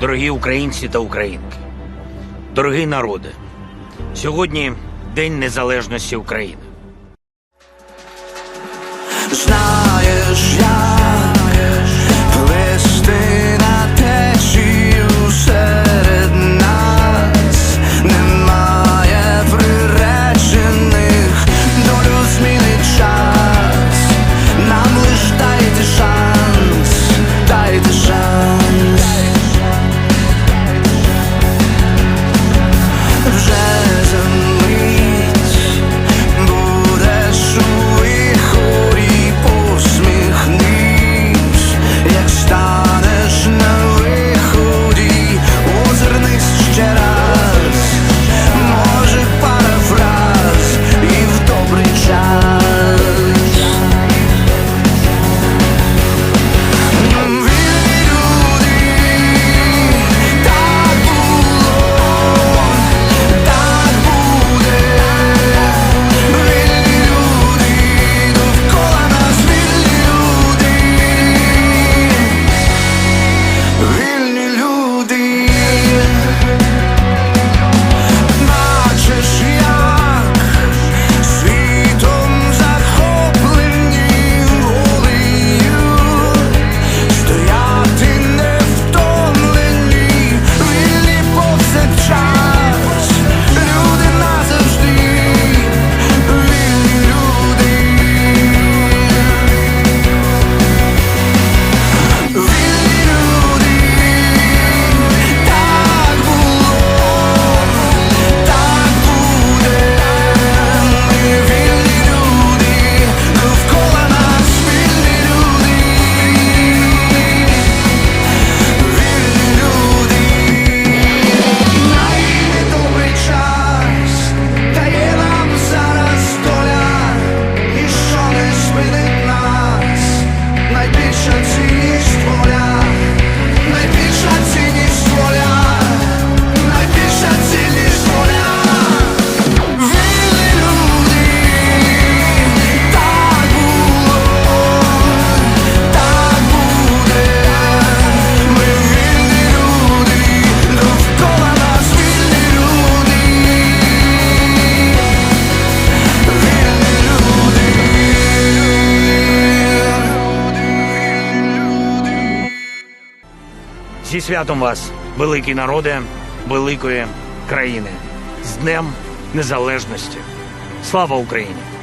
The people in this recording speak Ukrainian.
Дорогі українці та українки, дорогі народи, сьогодні День Незалежності України. Знаєш, я Зі святом вас, великий народе великої країни, з Днем Незалежності. Слава Україні!